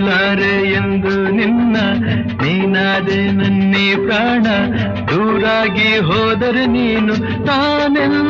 ಬಿಡಲಾರೆ ಎಂದು ನಿನ್ನ ನೀನಾದೆ ನನ್ನೇ ಪ್ರಾಣ. ದೂರಾಗಿ ಹೋದರೆ ನೀನು ಬಾಳೆನು